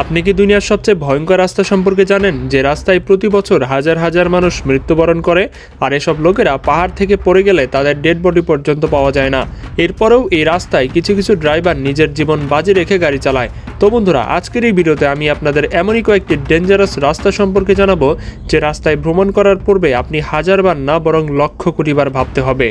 আপনি কি দুনিয়ার সবচেয়ে ভয়ঙ্কর রাস্তা সম্পর্কে জানেন? যে রাস্তায় প্রতি বছর হাজার হাজার মানুষ মৃত্যুবরণ করে, আর এসব লোকেরা পাহাড় থেকে পড়ে গেলে তাদের ডেড বডি পর্যন্ত পাওয়া যায় না। এরপরেও এই রাস্তায় কিছু কিছু ড্রাইভার নিজের জীবন বাজি রেখে গাড়ি চালায়। তো বন্ধুরা, আজকের এই ভিডিওতে আমি আপনাদের এমনই কয়েকটি ডেঞ্জারাস রাস্তা সম্পর্কে জানাব, যে রাস্তায় ভ্রমণ করার পূর্বে আপনি হাজারবার না বরং লক্ষ কোটিবার ভাবতে হবে।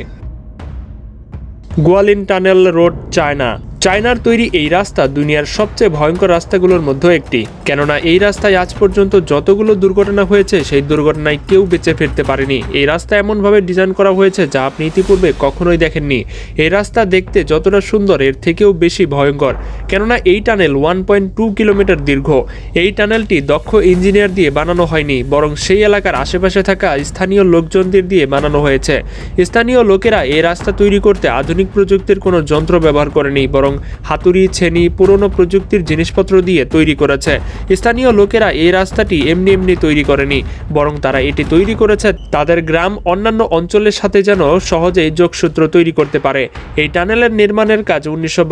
Guoliang tunnel road, China. চায়নার তৈরি এই রাস্তা দুনিয়ার সবচেয়ে ভয়ঙ্কর রাস্তাগুলোর মধ্যে একটি। কেননা এই রাস্তায় আজ পর্যন্ত যতগুলো দুর্ঘটনা হয়েছে, সেই দুর্ঘটনায় কেউ বেঁচে ফিরতে পারেনি। এই রাস্তা এমনভাবে ডিজাইন করা হয়েছে যা আপনি ইতিপূর্বে কখনোই দেখেননি। এই রাস্তা দেখতে যতটা সুন্দর, এর থেকেও বেশি ভয়ঙ্কর। কেননা এই tunnel one point two kilometre দীর্ঘ। এই টানেলটি দক্ষ ইঞ্জিনিয়ার দিয়ে বানানো হয়নি, বরং সেই এলাকার আশেপাশে থাকা স্থানীয় লোকজনদের দিয়ে বানানো হয়েছে। স্থানীয় লোকেরা এই রাস্তা তৈরি করতে আধুনিক প্রযুক্তির কোনো যন্ত্র ব্যবহার করেনি, বরং হাতুড়ি, ছেনি, পুরনো প্রযুক্তির জিনিসপত্র দিয়ে তৈরি করেছে। স্থানীয় লোকেরা এই রাস্তাটি এমনি এমনি তৈরি করেনি, বরং তারা এটি তৈরি করেছে তাদের গ্রাম, অন্যান্য অঞ্চলের সাথে যেন সহজেই যোগসূত্র তৈরি করতে পারে। এই টানেলের নির্মাণের কাজ উনিশশো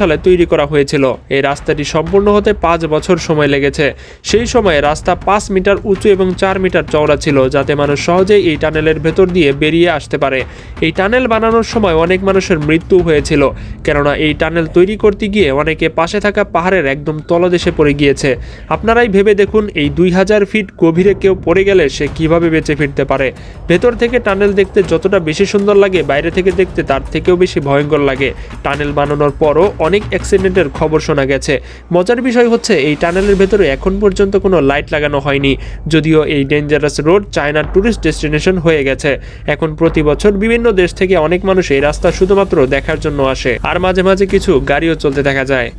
সালে তৈরি করা হয়েছিল। এই রাস্তাটি সম্পূর্ণ হতে পাঁচ বছর সময় লেগেছে। সেই সময়ে রাস্তা পাঁচ মিটার উঁচু এবং চার মিটার চওড়া ছিল, যাতে মানুষ সহজেই এই টানেলের ভেতর দিয়ে বেরিয়ে আসতে পারে। এই টানেল বানানোর সময় অনেক মানুষের মৃত্যু হয়েছিল, কেননা এই টানেল তৈরি করতে গিয়ে অনেকে পাশে থাকা পাহাড়ের একদম তলদেশে পড়ে গিয়েছে। আপনারাই ভেবে দেখুন, এই দুই হাজার ফিট গভীরে কেউ পড়ে গেলে সে কীভাবে বেঁচে ফিরতে পারে। ভেতর থেকে টানেল দেখতে যতটা বেশি সুন্দর লাগে, বাইরে থেকে দেখতে তার থেকেও বেশি ভয়ঙ্কর লাগে। টানেল বানানোর পরও অনেক অ্যাক্সিডেন্টের খবর শোনা গেছে। মজার বিষয় হচ্ছে, এই টানেলের ভেতরে এখন পর্যন্ত কোনো লাইট লাগানো হয়নি। যদিও এই ডেঞ্জারাস রোড চায়নার ট্যুরিস্ট ডেস্টিনেশন হয়ে গেছে। এখন প্রতি বছর বিভিন্ন দেশ থেকে অনেক মানুষ এই রাস্তা শুধুমাত্র দেখার জন্য আসে। আর মাঝে মাঝে কিছু গাড়িও চলতে দেখা যায়।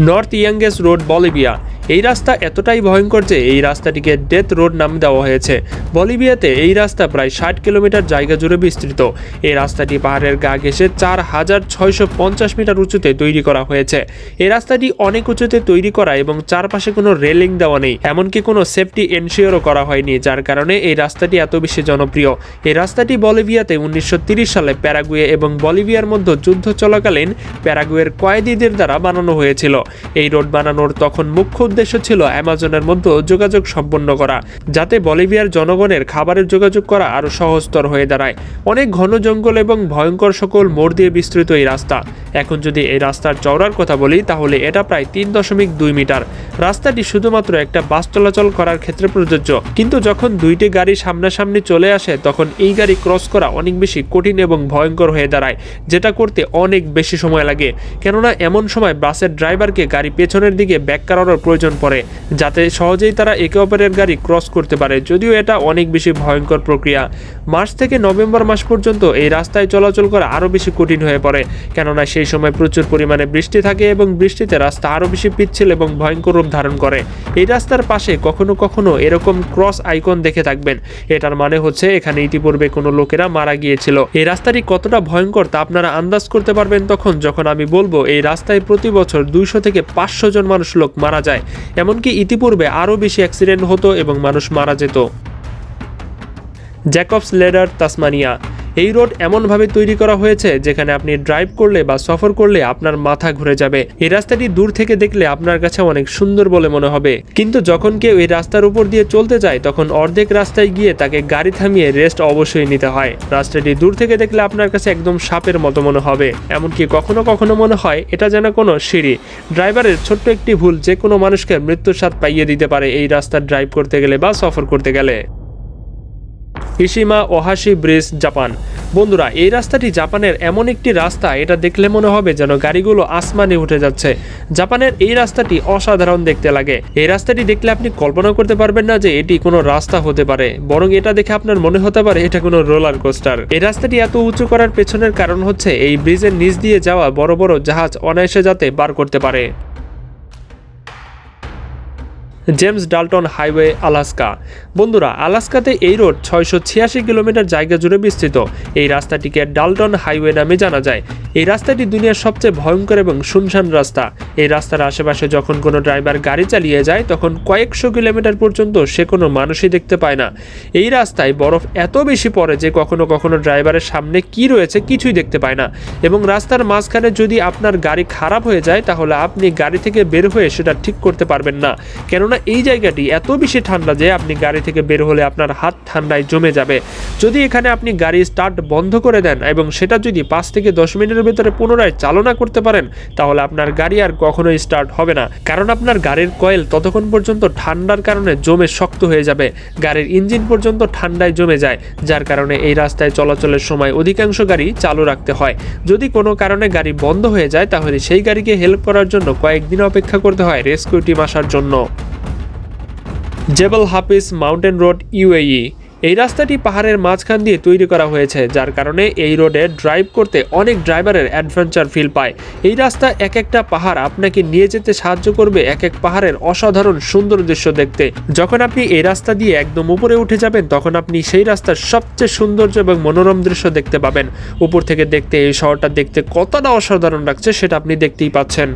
North Yungas road Bolivia. এই রাস্তা এতটাই ভয়ঙ্কর যে এই রাস্তাটিকে ডেথ রোড নাম দেওয়া হয়েছে। বলিভিয়াতে এই রাস্তা প্রায় ষাট কিলোমিটার জায়গা জুড়ে বিস্তৃত। এই রাস্তাটি পাহাড়ের গা ঘেঁষে চার হাজার ছয়শো পঞ্চাশ মিটার উঁচুতে তৈরি করা হয়েছে। এই রাস্তাটি অনেক উঁচুতে তৈরি করা এবং চারপাশে কোনো রেলিং দেওয়া নেই। এমনকি কোনো সেফটি এনশিওরও করা হয়নি, যার কারণে এই রাস্তাটি এত বেশি জনপ্রিয়। এই রাস্তাটি বলিভিয়াতে উনিশশো সালে প্যারাগুয়ে এবং বলিভিয়ার মধ্যে যুদ্ধ চলাকালীন প্যারাগুয়ের কয়েদিদের দ্বারা বানানো হয়েছিল। এই রোড বানানোর তখন মুখ্য উদ্দেশ্য ছিল অ্যামাজনের মধ্যে যোগাযোগ সম্পন্ন করা, যাতে বলিভিয়ার জনগণের খাবারের যোগাযোগ করা আরও সহজতর হয়ে দাঁড়ায়। অনেক ঘন জঙ্গল এবং ভয়ঙ্কর সকল মোড় দিয়ে বিস্তৃত এই রাস্তা। এখন যদি এই রাস্তার চওড়ার কথা বলি, তাহলে এটা প্রায় তিন দশমিক দুই মিটার। রাস্তাটি শুধুমাত্র একটা বাস চলাচল করার ক্ষেত্রে প্রযোজ্য। কিন্তু যখন দুইটি গাড়ি সামনাসামনি চলে আসে, তখন এই গাড়ি ক্রস করা অনেক বেশি কঠিন এবং ভয়ঙ্কর হয়ে দাঁড়ায়, যেটা করতে অনেক বেশি সময় লাগে। কেননা এমন সময় বাসের ড্রাইভারকে গাড়ি পেছনের দিকে ব্যাক করানোর প্রয়োজন পড়ে, যাতে সহজেই তারা একে অপরের গাড়ি ক্রস করতে পারে, যদিও এটা অনেক বেশি ভয়ঙ্কর প্রক্রিয়া। মার্চ থেকে নভেম্বর মাস পর্যন্ত এই রাস্তায় চলাচল করা আরও বেশি কঠিন হয়ে পড়ে, কেননা সেই সময় প্রচুর পরিমাণে বৃষ্টি থাকে এবং বৃষ্টিতে রাস্তা আরও বেশি পিচ্ছিল এবং ভয়ঙ্কর রূপ ধারণ করে। এই রাস্তার পাশে কখনো কখনো এরকম ক্রস আইকন দেখে থাকবেন। এটার মানে হচ্ছে এখানে ইতিপূর্বে কোনো লোকেরা মারা গিয়েছিল। এই রাস্তাটি কতটা ভয়ঙ্কর তা আপনারা আন্দাজ করতে পারবেন তখন যখন আমি বলব, এই রাস্তায় প্রতি বছর দুইশো থেকে পাঁচশো জন মানুষ লোক মারা যায়। এমনকি ইতিপূর্বে আরও বেশি অ্যাক্সিডেন্ট হতো এবং মানুষ মারা যেত। Jacob's ladder, Tasmania. এই রোড এমনভাবে তৈরি করা হয়েছে যেখানে আপনি ড্রাইভ করলে বা সফর করলে আপনার মাথা ঘুরে যাবে। এই রাস্তাটি দূর থেকে দেখলে আপনার কাছে অনেক সুন্দর বলে মনে হবে। কিন্তু যখন কেউ এই রাস্তার উপর দিয়ে চলতে যায়, তখন অর্ধেক রাস্তায় গিয়ে তাকে গাড়ি থামিয়ে রেস্ট অবশ্যই নিতে হয়। রাস্তাটি দূর থেকে দেখলে আপনার কাছে একদম সাপের মতো মনে হবে। এমনকি কখনো কখনো মনে হয়, এটা যেন কোনো সিঁড়ি। ড্রাইভারের ছোট্ট একটি ভুল যে কোনো মানুষকে মৃত্যুর স্বাদ পাইয়ে দিতে পারে এই রাস্তা ড্রাইভ করতে গেলে বা সফর করতে গেলে। Eshima Ohashi bridge, Japan. বন্ধুরা, এই রাস্তাটি জাপানের এমন একটি রাস্তা, এটা দেখলে মনে হবে যেন গাড়িগুলো আসমানে উঠে যাচ্ছে। জাপানের এই রাস্তাটি অসাধারণ দেখতে লাগে। এই রাস্তাটি দেখলে আপনি কল্পনা করতে পারবেন না যে এটি কোনো রাস্তা হতে পারে, বরং এটা দেখে আপনার মনে হতে পারে এটা কোনো রোলার কোস্টার। এই রাস্তাটি এত উঁচু করার পেছনের কারণ হচ্ছে এই ব্রিজের নিচ দিয়ে যাওয়া বড় বড় জাহাজ অনায়াসে যাতে বার করতে পারে। James Dalton highway, Alaska. বন্ধুরা, আলাস্কাতে এই রোড ছয়শো ছিয়াশি কিলোমিটার জায়গা জুড়ে বিস্তৃত। এই রাস্তাটিকে ডালটন হাইওয়ে নামে জানা যায়। এই রাস্তাটি দুনিয়ার সবচেয়ে ভয়ঙ্কর এবং শুনশান রাস্তা। এই রাস্তার আশেপাশে যখন কোনো ড্রাইভার গাড়ি চালিয়ে যায়, তখন কয়েকশো কিলোমিটার পর্যন্ত সে কোনো মানুষই দেখতে পায় না। এই রাস্তায় বরফ এত বেশি পড়ে যে কখনো কখনো ড্রাইভারের সামনে কি রয়েছে কিছুই দেখতে পায় না। এবং রাস্তার মাঝখানে যদি আপনার গাড়ি খারাপ হয়ে যায়, তাহলে আপনি গাড়ি থেকে বের হয়ে সেটা ঠিক করতে পারবেন না। কেননা এই জায়গাটি এত বেশি ঠান্ডা যে আপনি গাড়ি থেকে বের হলে আপনার হাত ঠান্ডায় জমে যাবে। যদি এখানে আপনি গাড়ি স্টার্ট বন্ধ করে দেন এবং সেটা যদি পাঁচ থেকে দশ মিনিটের ভিতরে পুনরায় চালনা করতে পারেন, তাহলে আপনার গাড়ি আর কখনোই স্টার্ট হবে না। কারণ আপনার গাড়ির কয়েল ততক্ষণ পর্যন্ত ঠান্ডার কারণে জমে শক্ত হয়ে যাবে। গাড়ির ইঞ্জিন পর্যন্ত ঠান্ডায় জমে যায়, যার কারণে এই রাস্তায় চলাচলের সময় অধিকাংশ গাড়ি চালু রাখতে হয়। যদি কোনো কারণে গাড়ি বন্ধ হয়ে যায়, তাহলে সেই গাড়িকে হেল্প করার জন্য কয়েকদিন অপেক্ষা করতে হয় রেস্কিউ টিম আসার জন্য। Jebel Hafeet mountain road, UAE. এই রাস্তাটি পাহাড়ের মাঝখান দিয়ে তৈরি করা হয়েছে, যার কারণে এই রোডে ড্রাইভ করতে অনেক ড্রাইভারের অ্যাডভেঞ্চার ফিল পায়। এই রাস্তা এক একটা পাহাড় আপনাকে নিয়ে যেতে সাহায্য করবে এক এক পাহাড়ের অসাধারণ সুন্দর দৃশ্য দেখতে। যখন আপনি এই রাস্তা দিয়ে একদম উপরে উঠে যাবেন, তখন আপনি সেই রাস্তার সবচেয়ে সৌন্দর্য এবং মনোরম দৃশ্য দেখতে পাবেন। উপর থেকে দেখতে এই শহরটা দেখতে কতটা অসাধারণ লাগছে, সেটা আপনি দেখতেই পাচ্ছেন।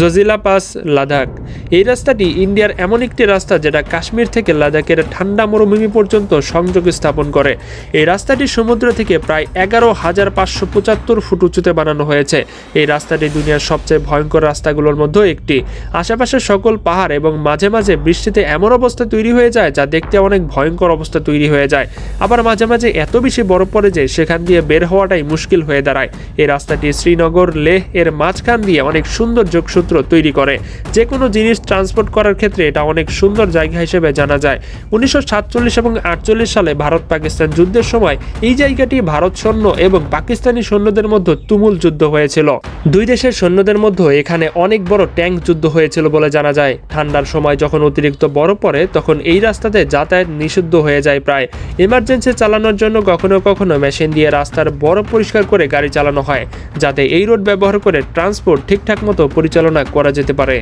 জজিলা পাস, লাদাখ। এই রাস্তাটি ইন্ডিয়ার এমন একটি রাস্তা যেটা কাশ্মীর থেকে লাদাখের ঠান্ডা মরুভূমি পর্যন্ত সংযোগ স্থাপন করে। এই রাস্তাটি সমুদ্র থেকে প্রায় এগারো হাজার পাঁচশো পঁচাত্তর ফুট উঁচুতে বানানো হয়েছে। এই রাস্তাটি দুনিয়ার সবচেয়ে ভয়ঙ্কর রাস্তাগুলোর মধ্যে একটি। আশেপাশে সকল পাহাড় এবং মাঝে মাঝে বৃষ্টিতে এমন অবস্থা তৈরি হয়ে যায় যা দেখতে অনেক ভয়ঙ্কর অবস্থা তৈরি হয়ে যায়। আবার মাঝে মাঝে এত বেশি বরফ পড়ে যে সেখান দিয়ে বের হওয়াটাই মুশকিল হয়ে দাঁড়ায়। এই রাস্তাটি শ্রীনগর লেহ এর মাঝখান দিয়ে অনেক সুন্দর যোগসূত্র তৈরি করে। যে কোনো জিনিস ট্রান্সপোর্ট করার ক্ষেত্রে এটা অনেক সুন্দর জায়গা হিসেবে জানা যায়। উনিশশো সাতচল্লিশ এবং আটচল্লিশ সালে ভারত পাকিস্তান যুদ্ধের সময় এই জায়গাটি ভারত সৈন্য এবং পাকিস্তানি সৈন্যদের মধ্যে তুমুল যুদ্ধ হয়েছিল। দুই দেশের সৈন্যদের মধ্যে এখানে অনেক বড় ট্যাঙ্ক যুদ্ধ হয়েছিল বলে জানা যায়। ঠান্ডার সময় যখন অতিরিক্ত বরফ পড়ে, তখন এই রাস্তাতে যাতায়াত নিষিদ্ধ হয়ে যায় প্রায়। এমার্জেন্সি চালানোর জন্য কখনো কখনো মেশিন দিয়ে রাস্তার বরফ পরিষ্কার করে গাড়ি চালানো হয়, যাতে এই রোড ব্যবহার করে ট্রান্সপোর্ট ঠিকঠাক মতো পরিচালনা করা যেতে পারে।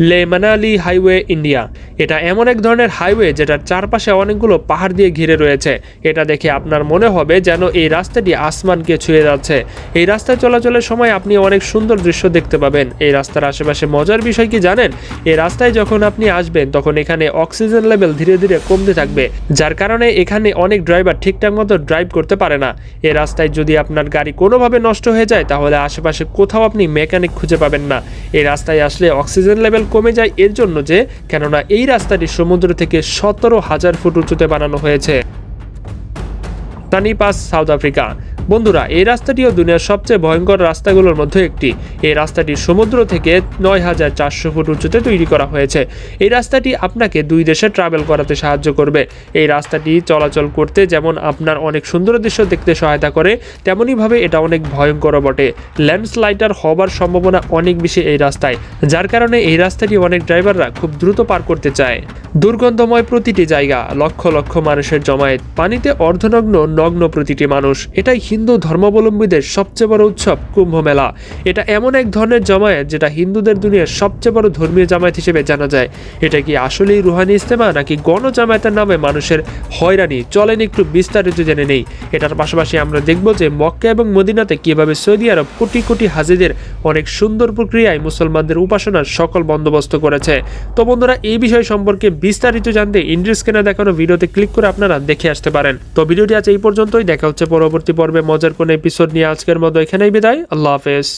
লে মানালি হাইওয়ে ইন্ডিয়া। এটা এমন এক ধরনের হাইওয়ে যেটার চারপাশে অনেকগুলো পাহাড় দিয়ে ঘিরে রয়েছে। এটা দেখে আপনার মনে হবে যেন এই রাস্তাটি আসমানকে ছুঁয়ে যাচ্ছে। এই রাস্তায় চলাচলের সময় আপনি অনেক সুন্দর দৃশ্য দেখতে পাবেন। এই রাস্তার আশেপাশে মজার বিষয় কি জানেন? এই রাস্তায় যখন আপনি আসবেন, তখন এখানে অক্সিজেন লেভেল ধীরে ধীরে কমতে থাকবে, যার কারণে এখানে অনেক ড্রাইভার ঠিকঠাক মতো ড্রাইভ করতে পারে না। এই রাস্তায় যদি আপনার গাড়ি কোনোভাবে নষ্ট হয়ে যায়, তাহলে আশেপাশে কোথাও আপনি মেকানিক খুঁজে পাবেন না। এই রাস্তায় আসলে অক্সিজেন লেভেল কমে যায় এর জন্য যে, কেননা এই রাস্তাটি সমুদ্র থেকে সতেরো হাজার ফুট উঁচুতে বানানো হয়েছে। টানি পাস, সাউথ আফ্রিকা। বন্ধুরা, এই রাস্তাটিও দুনিয়ার সবচেয়ে ভয়ঙ্কর রাস্তাগুলোর মধ্যে একটি। এই রাস্তাটি সমুদ্র থেকে নয় হাজার চারশো ফুট উঁচুতে তৈরি করা হয়েছে। এই রাস্তাটি আপনাকে দুই দেশে ট্রাভেল করাতে সাহায্য করবে। এই রাস্তাটি চলাচল করতে যেমন আপনার অনেক সুন্দর দৃশ্য দেখতে সহায়তা করে, তেমনইভাবে এটা অনেক ভয়ঙ্করও বটে। ল্যান্ডস্লাইডার হবার সম্ভাবনা অনেক বেশি এই রাস্তায়, যার কারণে এই রাস্তাটি অনেক ড্রাইভাররা খুব দ্রুত পার করতে চায়। দুর্গন্ধময় প্রতিটি জায়গা, লক্ষ লক্ষ মানুষের জমায়েত। পানিতে অর্ধনগ্ন, নগ্ন প্রতিটি মানুষ, এটাই হিন্দু ধর্মাবলম্বীদের সবচেয়ে বড় উৎসব কুম্ভ মেলা। এটা এমন এক ধরনের জমায়েত যেটা হিন্দুদের দুনিয়ার সবচেয়ে বড় ধর্মীয় জামায়াত হিসেবে জানা যায়। এটা কি আসলেই রুহানি ইস্তেমা নাকি গণজামায়াতের নামে মানুষের হয়রানি? চলেন একটু বিস্তারিত জেনে নেই। এটার পাশাপাশি আমরা দেখব যে মক্কা এবং মদিনাতে কীভাবে সৌদি আরব কোটি কোটি হাজিদের অনেক সুন্দর প্রক্রিয়ায় মুসলমানদের উপাসনার সকল বন্দোবস্ত করেছে। তো বন্ধুরা, এই বিষয় সম্পর্কে বিস্তারিত জানতে ইন্ড্রেস কেনা দেখানো ভিডিওতে ক্লিক করে আপনারা দেখে আসতে পারেন। তো ভিডিওটি আজ এই পর্যন্তই। দেখা হচ্ছে পরবর্তী পর্বে। মজার কোন এপিসোড নিয়ে আজকের মতো এখানেই বিদায়। আল্লাহ হাফেজ।